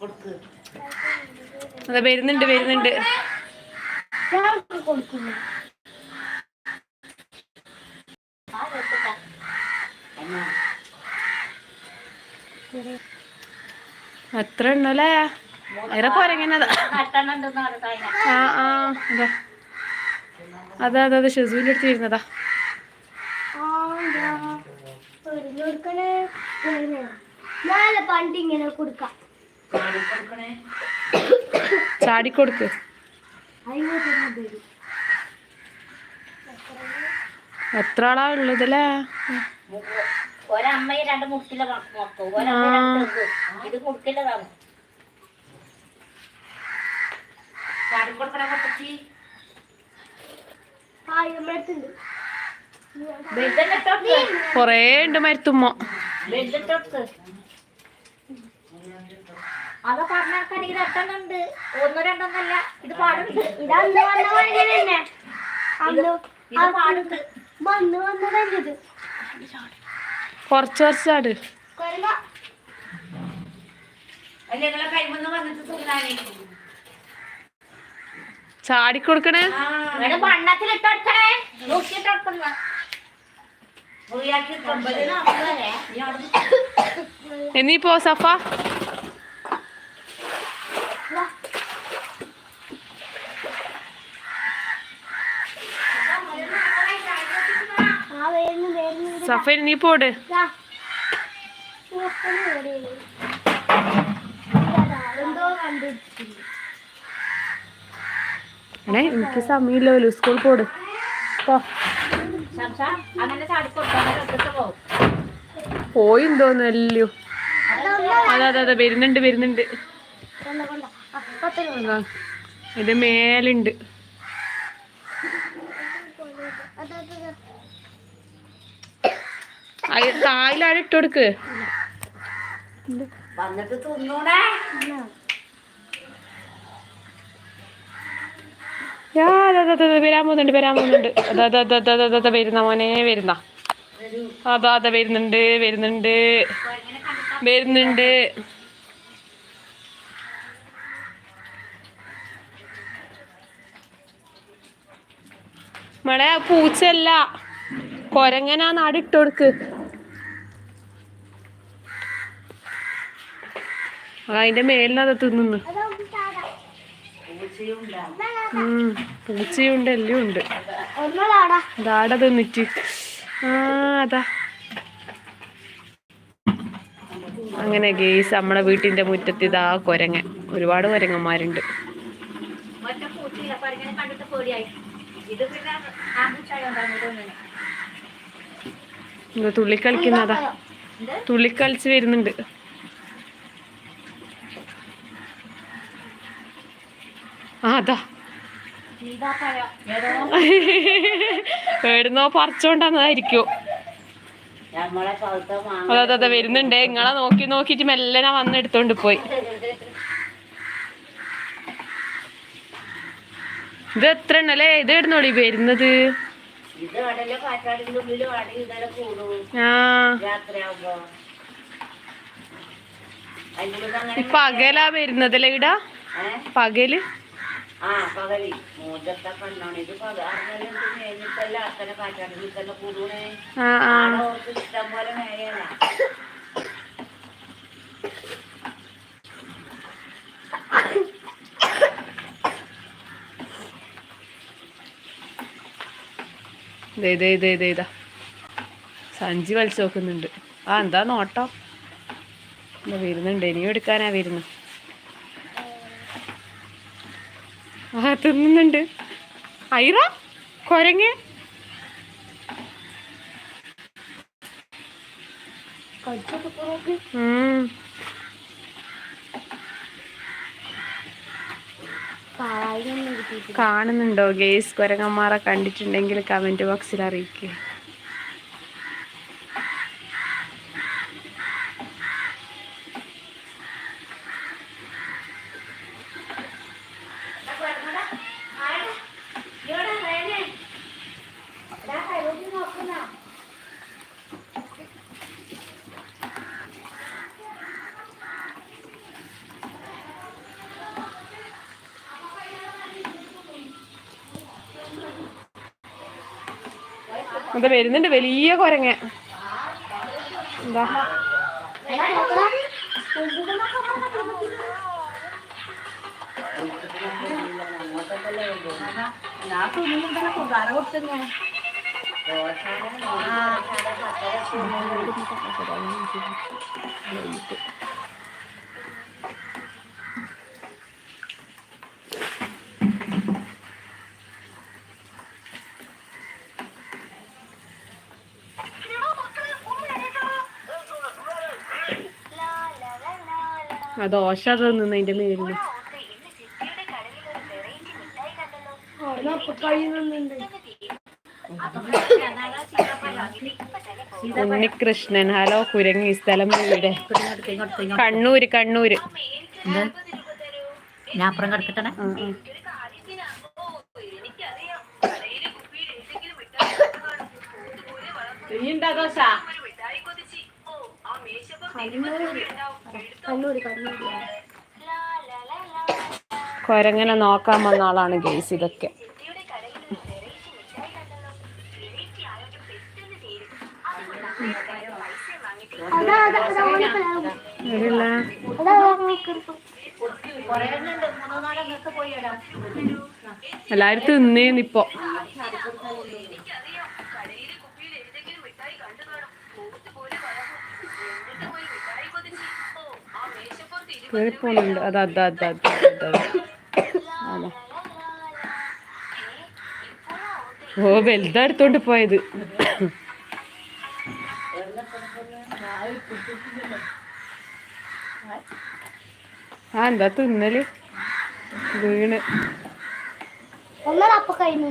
കൊടുക്ക്. അതെ വരുന്നുണ്ട് വരുന്നുണ്ട്. അത്ര ഉണ്ടല്ലേ അതിനെ പറഞ്ഞിട്ട് ആ ആ അതാ അതെ അതെ അതെ ഷെസൂന്റെ അടുത്ത് വരുന്നതാ. പണ്ട് ഇങ്ങനെ കൊടുക്കാം. ചാടിക്കൊടുക്ക്. എത്ര ആളാ ഉള്ളതല്ലേ ഒരമ്മയും രണ്ട് മുട്ടിലെ ഇത് കൊറേ ഉണ്ട് മരുത്തുമ്മോ. ബെൽറ്റിട്ടോട്ട് അത് പറഞ്ഞാൽ ഇത് എത്തണുണ്ട് ഒന്നോ രണ്ടൊന്നല്ല ഇത് പാടുണ്ട്. ഇത് അന്ന് വന്ന വഴി തന്നെ. ഇത് പാടുണ്ട്. വന്ന് കുറച്ച് ചാടിക്കൊടുക്കണേ വണ്ണത്തിലിട്ടെടുക്കണേ എന്നീ പോ സഫ ആ വരുന്നു വരുന്നു നീ പോട്. അണേ എനിക്ക് സമയമില്ലല്ലോ സ്കൂൾ പോട്. പോ. അങ്ങനെ ചാടിക്കൊടുക്കാൻ പോകും പോയിന്തോന്നു എല്ലോ അതെ അതെ അതെ വരുന്നുണ്ട് വരുന്നുണ്ട്. ഇത് മേലുണ്ട്. തായിലാണ് ഇട്ട് കൊടുക്ക് വന്നിട്ട് തിന്നൂടെ വരാൻ പോകുന്നുണ്ട് വരാൻ പോകുന്നുണ്ട് അതാ വരുന്ന മോനെ വരുന്ന അതാ അതെ വരുന്നുണ്ട് വരുന്നുണ്ട് വരുന്നുണ്ട് മളെ പൂച്ചല്ല കൊരങ്ങനാ നാടിട്ട് അതിന്റെ മേലിനത് തിന്നുന്നു ഉം പൂച്ചയുണ്ട് എല്ലാം ഉണ്ട്. ദാട തിന്നിട്ട് ആ അതാ. അങ്ങനെ ഗേസ് നമ്മളെ വീട്ടിന്റെ മുറ്റത്ത് ഇതാ കൊരങ്ങൻ ഒരുപാട് കൊരങ്ങന്മാരുണ്ട്. തുള്ളിക്കളിക്കുന്നതാ. തുള്ളിക്കളിച്ച് അപ്പൊ ഇങ്ങനെ കണ്ടിട്ട് പേടിയായി ഇത് പിന്നെ ആൺപൂച്ചായോണ്ടാണ് തോന്നുന്നത് ഇത് തുള്ളിക്കളിക്കുന്നതാ എന്ത് തുള്ളിക്കളിച്ച് വരുന്നുണ്ട് ആ അതാ എവിടുന്നോ മാങ്ങ അതെ അതെ അതെ വരുന്നുണ്ട്. നിങ്ങളെ നോക്കി നോക്കിട്ട് മെല്ലനെ വന്ന് എടുത്തോണ്ട് പോയി. ഇത് എത്ര ഉണ്ടല്ലേ ഇത് ഇടുന്നോളി വരുന്നത്? ഇപ്പൊ അകലാ വരുന്നതല്ലേ ഇടാ? പകൽ? ആ പകലി. മൂന്നത്തെ കണ്ണാണ് ഇത് പക അങ്ങനെ കഴിഞ്ഞിട്ടല്ല അത്തനെ കാറ്റാണ്. തന്നെ കൂടുണേ ഓർക്ക് ഇഷ്ടം പോലെ ദേ സഞ്ചി വലിച്ചു നോക്കുന്നുണ്ട്. ആ എന്താ നോട്ടം? വരുന്നുണ്ട്. ഇനിയും എടുക്കാനാ വരുന്നു ആ തിന്നുന്നുണ്ട് ഐറ കൊരങ്ങ. കാണുന്നുണ്ടോ ഗേസ് കുരങ്ങന്മാരെ കണ്ടിട്ടുണ്ടെങ്കിൽ കമന്റ് ബോക്സിൽ അറിയിക്കുക അത് വരുന്നുണ്ട് വലിയ കുരങ്ങ. എന്താ? ഞാൻ ആ ദോശ തിന്നതിന്റെ മേലിൽ. ഉണ്ണികൃഷ്ണൻ ഹലോ കുരങ്ങി സ്ഥലം ഇവിടെ കണ്ണൂര് കണ്ണൂര്. ഞാൻ അപ്പുറം കിടക്കട്ടെ? കണ്ണൂര് കൊരങ്ങനെ നോക്കാൻ വന്ന ആളാണ് ഗെയ്സ് ഇതൊക്കെ. എല്ലാരും തിന്നേന്നിപ്പോ കേറിപ്പോണുണ്ട്. അതാ അതാ അതാ അതാ അതാ. ഓ വലുതാ എടുത്തോണ്ട് പോയത്. ആ എന്താ തിന്നൽ? വീണ്. കഴിഞ്ഞു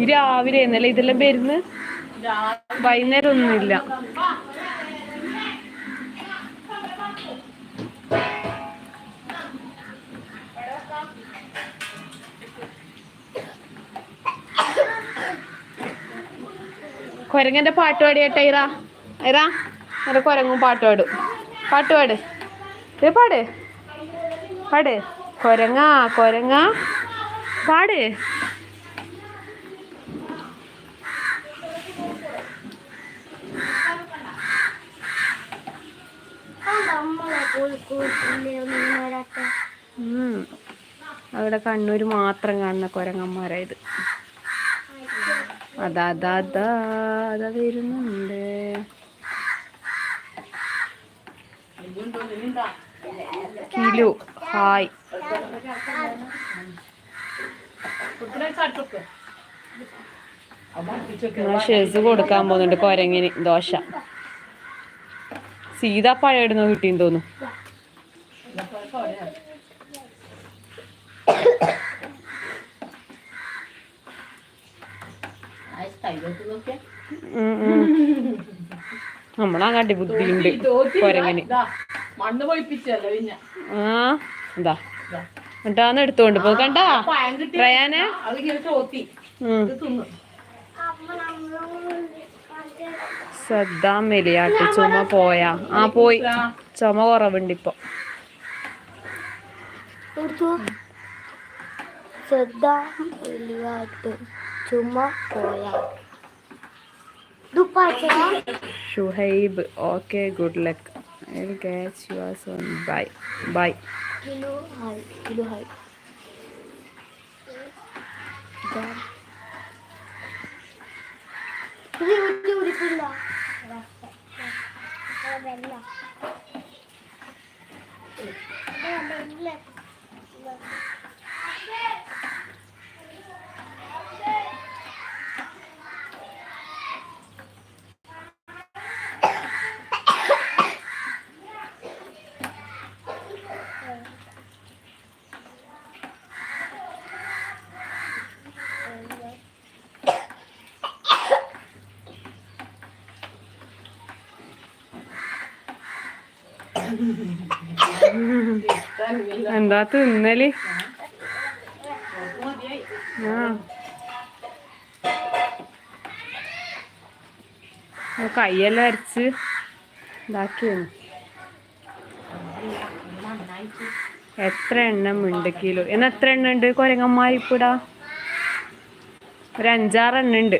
ഈ രാവിലെ എന്നല്ലേ ഇതെല്ലാം വരുന്ന് വൈകുന്നേരം ഒന്നുമില്ല കൊരങ്ങന്റെ പാട്ട് പാടിയട്ടെ ഇറ. ഇറ നല്ല കൊരങ്ങും പാട്ട് പാടും. പാട്ട് പാട്. ഇത് പാട്. പാട്. കൊരങ്ങാ കൊരങ്ങ. പാട് നമ്മളെ കോഴിക്കോട് ഒന്നും വരാത്ത ഉം. അവിടെ കണ്ണൂര് മാത്രം കാണുന്ന കൊരങ്ങന്മാരായത്. അതാ അതാ അതാ അതാ വരുന്നുണ്ട്. കിലു ഹായ്. ഷെസ് കൊടുക്കാൻ പോകുന്നുണ്ട് കൊരങ്ങിന് ദോശ. സീതാപ്പഴം ഇടുന്ന കിട്ടിയെന്ന് തോന്നുന്നു. നമ്മളങ്ങാട്ടി ബുദ്ധിയുണ്ട് കൊരങ്ങനെ മണ്ണ് പൊഴിപ്പിച്ചല്ലോ പിന്നെ ആ എന്താ? എന്നിട്ടാന്ന് എടുത്തോണ്ട് പോ. കണ്ട? പഴം കിട്ടി റയാനെ? തിന്നു. സദ്ദാം മെലിയാട്ട് ചുമ പോയാ. ആ പോയി. ചുമ കുറവുണ്ട് ഇപ്പൊ ചുമ പോയ. Shuhaib okay good luck. I will catch you are zone. Bye. Bye. Hello hi hello hi എന്താ തിന്നൽ? ആ. കൈയെല്ലാം അരച്ച് ഇതാക്കിയാണ്. എത്ര എണ്ണം ഉണ്ട് കിലോ? എന്നാ എത്ര എണ്ണ ഉണ്ട്? കൊരങ്ങന്മാരിപ്പിടാ ഒരു അഞ്ചാറ് എണ്ണം ഉണ്ട്.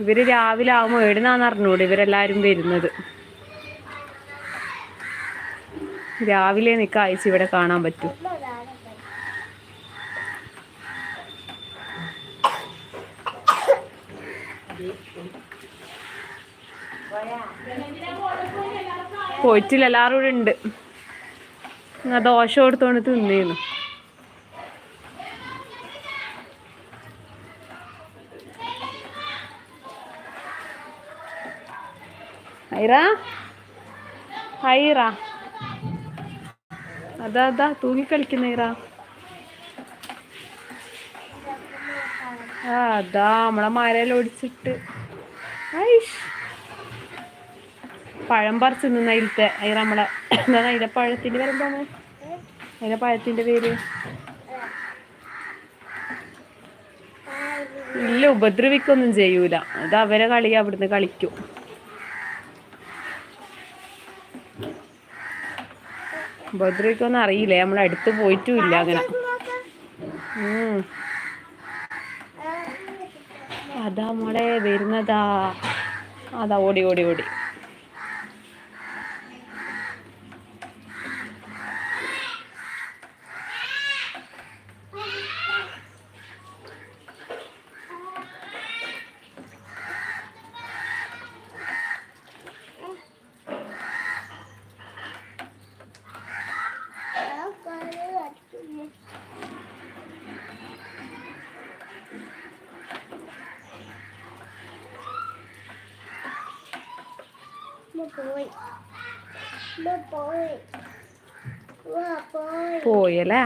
ഇവർ രാവിലെ ആകുമ്പോൾ എവിടുന്നാന്ന് അറിഞ്ഞൂടെ ഇവരെല്ലാരും വരുന്നത്. രാവിലെ നിൽക്ക അയച്ച് ഇവിടെ കാണാൻ പറ്റും. പോയിട്ടില്ല എല്ലാവരും കൂടെ ഉണ്ട്. ദോശ കൊടുത്തോണ്ട് തിന്നേന്നു. ഐറ ഐറ അതാ അതാ തൂങ്ങി കളിക്കുന്ന ഐറ ആ അതാ നമ്മളെ മരയിൽ ഓടിച്ചിട്ട് ഐഷ്. പഴം പറിച്ച് നിന്ന് അതിലത്തെ നമ്മളെ എന്താണ് പഴത്തിന്റെ പേര് എന്താണ് അതിലെ പഴത്തിന്റെ പേര്. ഇല്ല ഉപദ്രവിക്കൊന്നും ചെയ്യൂല. അത് അവരെ കളി അവിടുന്ന് കളിക്കും. ഉപദ്രവിക്കൊന്നും അറിയില്ല? നമ്മൾ അടുത്ത് പോയിട്ടും ഇല്ല അങ്ങനെ. അതാ മോളെ വരുന്നതാ. അതാ ഓടി ഓടി ഓടി. പോയി പോയി പോയി പോയല്ലേ?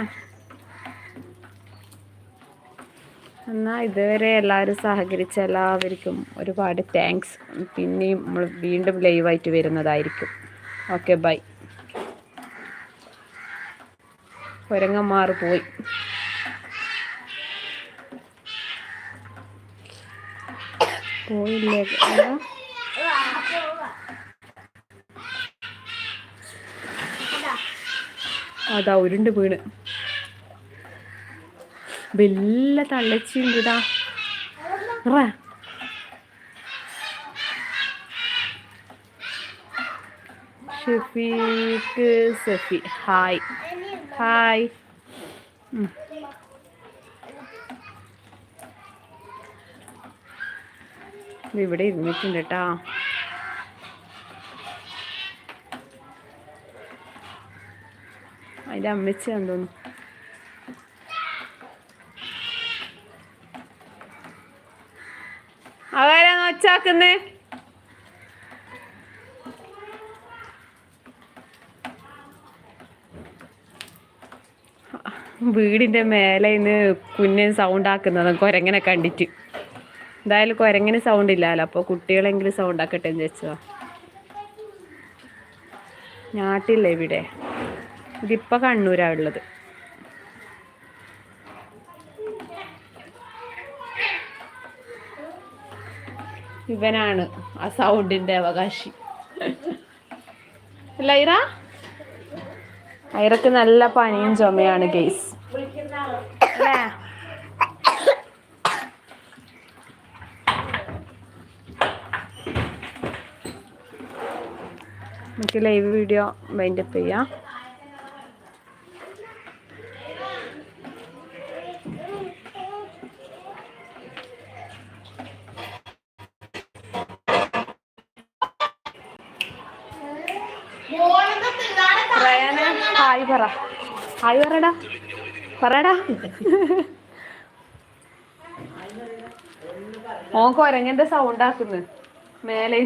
എന്നാ ഇതുവരെ എല്ലാവരും സഹകരിച്ച എല്ലാവർക്കും ഒരുപാട് താങ്ക്സ് പിന്നെയും നമ്മൾ വീണ്ടും ലൈവായിട്ട് വരുന്നതായിരിക്കും. ഓക്കെ ബൈ കുരങ്ങന്മാർ പോയി പോയില്ലേ? അതാ ഉരുണ്ട് വീണ്. വല്ല തള്ളച്ചിണ്ടാ ഷഫീക്ക് സഫി. ഹായ്. ഹായ്. ഇത് ഇവിടെ ഇരുന്നിട്ടുണ്ട് കേട്ടാ അതിന്റെ അമ്മച്ചിയാന്ന് തോന്നുന്നു അതാരാന്ന് ഒച്ചാക്കുന്നേ വീടിന്റെ മേലെ നിന്ന് കുഞ്ഞൻ സൗണ്ട് ആക്കുന്നത് കൊരങ്ങനെ കണ്ടിട്ട്. എന്തായാലും കുരങ്ങനെ സൗണ്ട് ഇല്ലല്ലോ അപ്പോൾ കുട്ടികളെങ്കിലും സൗണ്ട് ആക്കട്ടെ എന്ന് വെച്ചോ ഞാട്ടില്ല ഇവിടെ? ഇതിപ്പോ കണ്ണൂരാ ഉള്ളത്. ഇവനാണ് ആ സൗണ്ടിന്റെ അവകാശി. ലൈറ ഐറ? ഐറക്ക് നല്ല പനിയും ചുമയാണ് ഗെയ്സ് നമുക്ക് ലൈവ് വീഡിയോ വൈൻഡപ്പ് ചെയ്യാം. ഹായ് പറ. ഹായ് പറടാ. പറടാ. ഓൻ കൊരങ്ങന്റെ സൗണ്ട് ആക്കുന്നു. മേലെ